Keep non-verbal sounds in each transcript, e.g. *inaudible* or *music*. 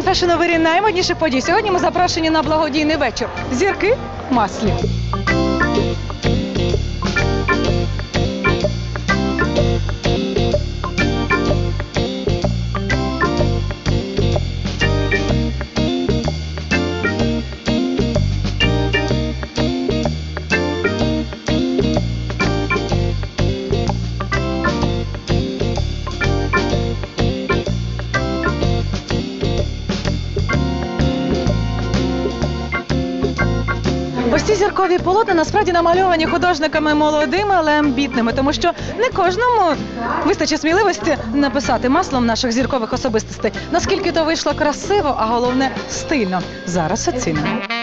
Union Fashion у вирі наймодніших подій. Сьогодні ми запрошені на благодійний вечір. Зірки маслі. Ось ці зіркові полотна насправді намальовані художниками молодими, але амбітними, тому що не кожному вистачить сміливості написати маслом наших зіркових особистостей. Наскільки то вийшло красиво, а головне стильно. Зараз оцінимо.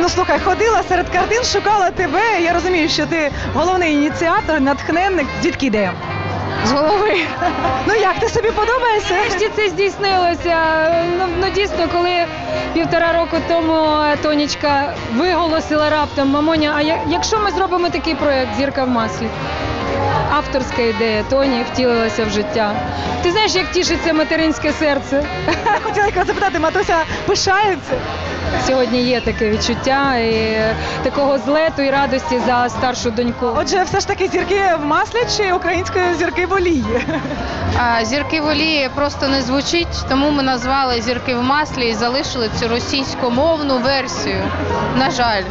Ну слухай, ходила серед картин, шукала тебе. Я розумію, що ти головний ініціатор, натхненник. Звідки ідея? З голови. Ну як ти собі подобаєшся? Нарешті це здійснилося. Ну, ну дійсно, коли півтора року тому Тонічка виголосила раптом мамоня, а я- якщо ми зробимо такий проект Зірка в маслі? Авторська ідея Тоні втілилася в життя. Ти знаєш, як тішиться материнське серце? Хотіла якраз запитати, матуся пишається. Сьогодні є таке відчуття і такого злету і радості за старшу доньку. Отже, все ж таки зірки в маслі чи української зірки в олії? Зірки в олії просто не звучить, тому ми назвали зірки в маслі і залишили цю російськомовну версію. На жаль.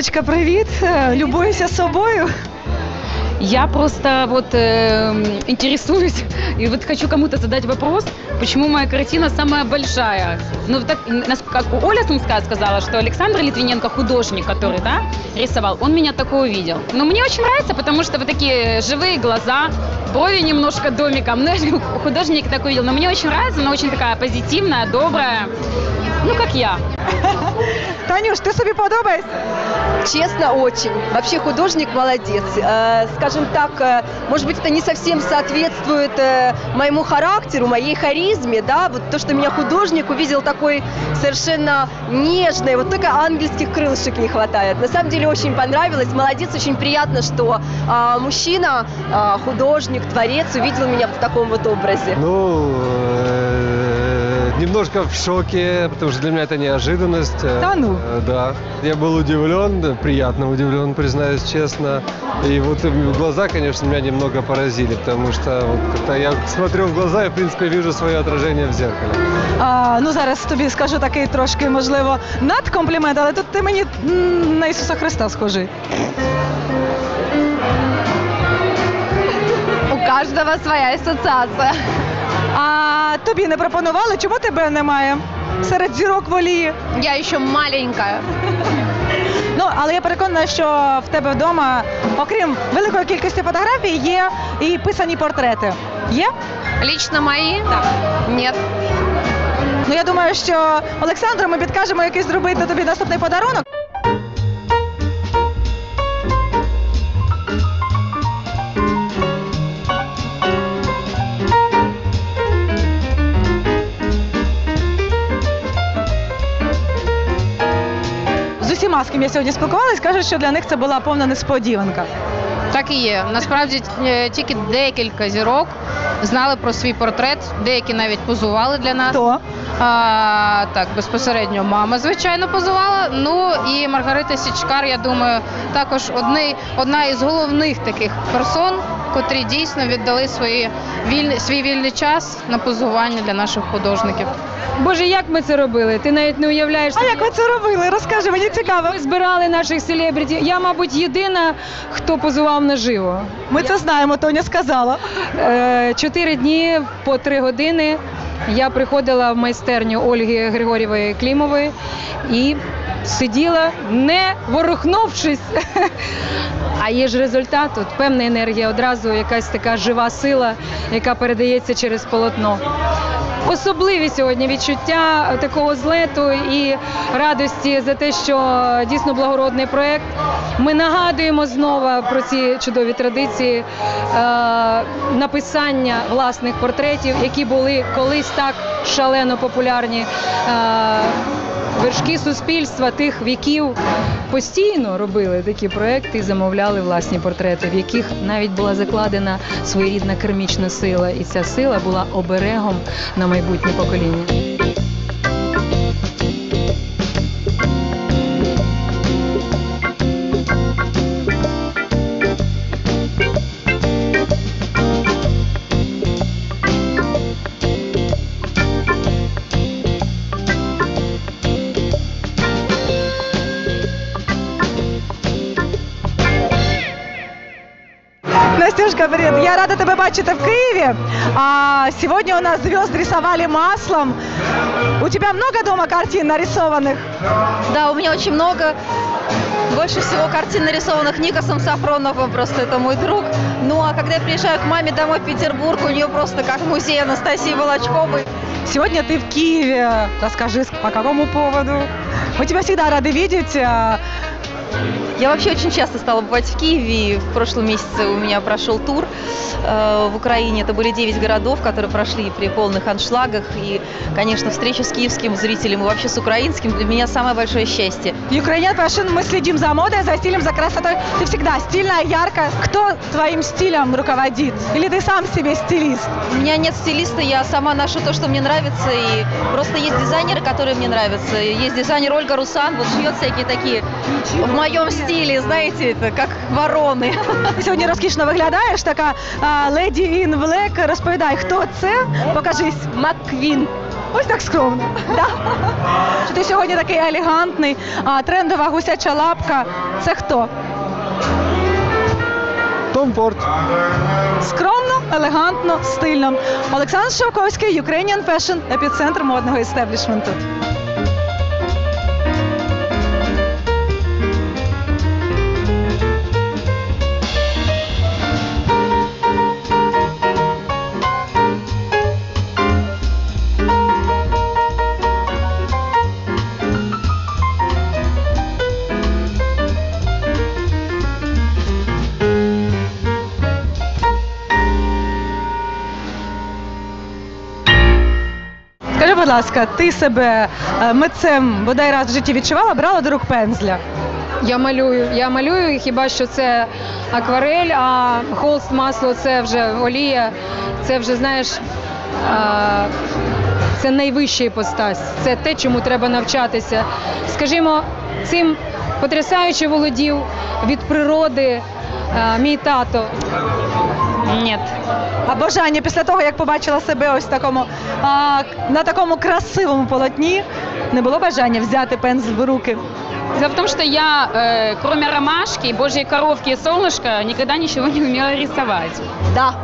Ірочка, привіт. Е, Любуюся собою. Я просто вот э, интересуюсь и вот хочу кому-то задать вопрос, почему моя картина самая большая. Ну так, нас- как Оля Сумская сказала, что Александр Литвиненко художник, который, да, рисовал, он меня такое увидел. Но мне очень нравится, потому что вот такие живые глаза, брови немножко домиком, ну, я *laughs* художник такой увидел. Но мне очень нравится, она очень такая позитивная, добрая, ну как я. Танюш, ти собі подобаєшся? Честно, очень. Вообще художник молодец. Э, скажем так, э, может быть, это не совсем соответствует э, моему характеру, моей харизме, да, вот то, что меня художник увидел такой совершенно нежный, вот только ангельских крылышек не хватает. На самом деле очень понравилось, молодец, очень приятно, что а, мужчина, а, художник, творец увидел меня в таком вот образе. Ну, немножко в шоке, потому что для меня это неожиданность. Э, Да ну? э, Да. Я был удивлен, да, приятно удивлен, признаюсь честно. И вот э, глаза, конечно, меня немного поразили, потому что вот как-то я смотрю в глаза и, в принципе, вижу свое отражение в зеркале. А, ну зараз тобі скажу такий трошки, можливо, надкомплімент, але тут ти мені м, на Ісуса Христа схожий. У кожного своя асоціація. А тобі не пропонували, чому тебе немає серед зірок в олії? Я ще маленька. *laughs* Ну, але я переконана, що в тебе вдома, окрім великої кількості фотографій, є і писані портрети. Є? Лично мої? Так. Ні. Ну я думаю, що Олександру ми підкажемо якийсь зробити тобі наступний подарунок. З з ким я сьогодні спілкувалась, кажуть, що для них це була повна несподіванка. Так і є. Насправді е, тільки декілька зірок знали про свій портрет, деякі навіть позували для нас. Хто? А, так, безпосередньо мама, звичайно, позувала. Ну і Маргарита Січкар, я думаю, також одни, одна із головних таких персон котрі дійсно віддали свої вільні, свій вільний час на позування для наших художників. Боже, як ми це робили? Ти навіть не уявляєш. А як ви це робили? Розкажи, мені цікаво. Ми збирали наших селебріті. Я, мабуть, єдина, хто позував наживо. Ми це знаємо, Тоня сказала. Е, Чотири дні по три години я приходила в майстерню Ольги Григорєвої Клімової і сиділа, не ворухнувшись. А є ж результат, от певна енергія, одразу якась така жива сила, яка передається через полотно. Особливі сьогодні відчуття такого злету і радості за те, що дійсно благородний проект. Ми нагадуємо знову про ці чудові традиції е, написання власних портретів, які були колись так шалено популярні. Е, Вершки суспільства тих віків постійно робили такі проекти і замовляли власні портрети, в яких навіть була закладена своєрідна кермічна сила, і ця сила була оберегом на майбутнє покоління. Настюшка, привет. Я рада тебя бачити в Киеве. А сегодня у нас звезд рисовали маслом. У тебя много дома картин нарисованных? Да, у меня очень много. Больше всего картин, нарисованных Никосом Сафроновым, просто это мой друг. Ну а когда я приезжаю к маме домой в Петербург, у нее просто как музей Анастасии Волочковой. Сегодня ты в Киеве. Расскажи, по какому поводу? Мы тебя всегда рады видеть. Я вообще очень часто стала бывать в Киеве. В прошлом месяце у меня прошел тур э, в Украине. Это были 9 городов, которые прошли при полных аншлагах. И, конечно, встреча с киевским зрителем и вообще с украинским для меня самое большое счастье. Ukrainian Fashion, мы следим за модой, за стилем, за красотой. Ты всегда стильная, яркая. Кто твоим стилем руководит? Или ты сам себе стилист? У меня нет стилиста, я сама ношу то, что мне нравится. И просто есть дизайнеры, которые мне нравятся. Есть дизайнер Ольга Русан, вот шьет всякие такие в моем стиле, знаете, это как вороны. *laughs* Ти сьогодні розкішно виглядаєш, така леді in black. Розповідай, хто це? Покажись. Макквін. Ось так скромно. *laughs* Да? Що ти сьогодні такий елегантний, а, трендова гусяча лапка. Це хто? Том Форд. Скромно, елегантно, стильно. Олександр Шовковський, Ukrainian Fashion, епіцентр модного істеблішменту. Будь ласка, ти себе е, митцем бодай раз в житті відчувала, брала до рук пензля? Я малюю. Я малюю, хіба що це акварель, а холст масло це вже олія, це вже знаєш. а, Це найвища іпостась, це те, чому треба навчатися. Скажімо, цим потрясаюче володів від природи мій тато. Нет. А бажання після того, як побачила себе ось в такому а, на такому красивому полотні, не було бажання взяти пензель в руки. Дело в том, что я, э, кроме ромашки, божьей коровки и солнышка, никогда ничего не умела рисовать. Да,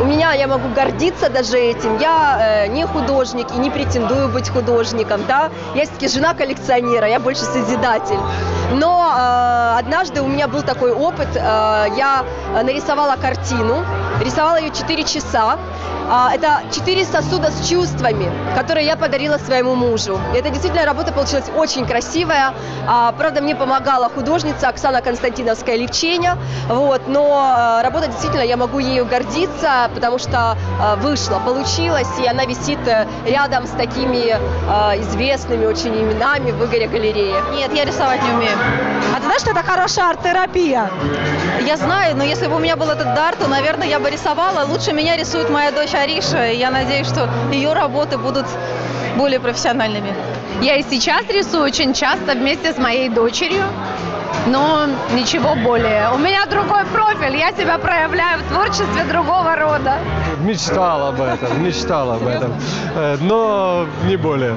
у меня я могу гордиться даже этим. Я э, не художник и не претендую быть художником, да. Я все-таки жена коллекционера, я больше созидатель. Но э, однажды у меня был такой опыт. э, я нарисовала картину, рисовала ее 4 часа. А, это четыре сосуда с чувствами, которые я подарила своему мужу. И это действительно работа получилась очень красивая. А, правда, мне помогала художница Оксана Константиновская Левченя. Вот, но э, работа действительно, я могу ею гордиться, потому что вышло, получилось, и она висит э, рядом с такими известными очень именами в Игоре галерее. Нет, я рисовать не умею. А ти знаєш, що це хороша арт-терапія? Я знаю, но если бы у меня был этот дар, то, наверное, я бы рисовала. Лучше меня рисует моя дочь Ариша, и я надеюсь, что ее работы будут более профессиональными. Я и сейчас рисую очень часто вместе с моей дочерью. но ничего более. У меня другой профиль, я себя проявляю в творчестве другого рода. Мечтал об этом, мечтал об этом, Э, но не более.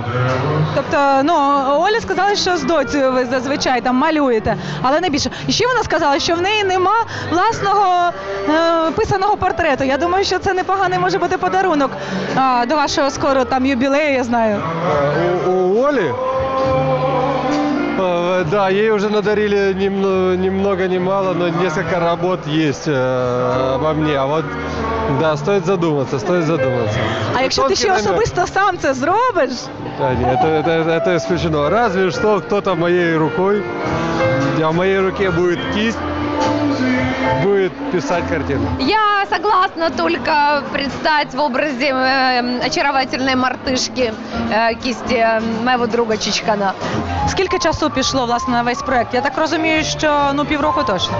Тобто, ну Оля сказала, що з доцею ви зазвичай там малюєте, але не більше. І ще вона сказала, що в неї нема власного е, писаного портрету. Я думаю, що це непоганий може бути подарунок а, до вашого скоро там юбілею, я знаю. Э, У, у Оли, э, Да, ей уже надарили ни, ни много ни мало, но несколько работ есть э, обо мне. А вот, да, стоит задуматься, стоит задуматься. А если ты еще особисто сам це зробиш? Та это это це, це исключено. Разве що хтось моєю рукою, а в моїй руці буде кість. будет писать картину. Я согласна только предстать в образе э, очаровательной мартышки э, кисти э, моего друга Чичкана. скільки часу пішло власне на весь проект? Я так розумію, що ну півроку точно.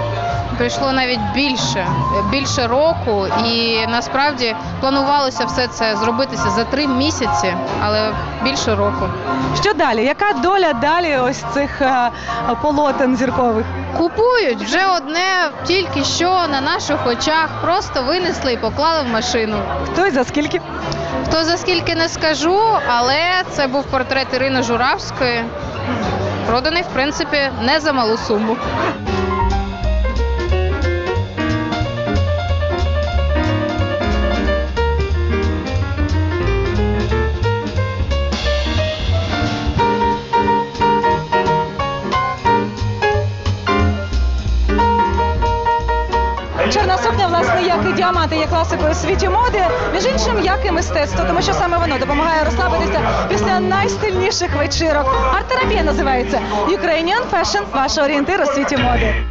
Прийшло навіть більше, більше року, і насправді планувалося все це зробитися за три місяці, але більше року. Що далі? Яка доля далі ось цих е, полотен зіркових? Купують вже одне тільки що на наших очах, просто винесли і поклали в машину. Хто і за скільки? Хто за скільки не скажу, але це був портрет Ірини Журавської, проданий, в принципі, не за малу суму. Як і діаманти, є класикою світі моди, між іншим, як і мистецтво, тому що саме воно допомагає розслабитися після найстильніших вечірок. Арт-терапія називається Ukrainian Fashion – ваш орієнтир у світі моди.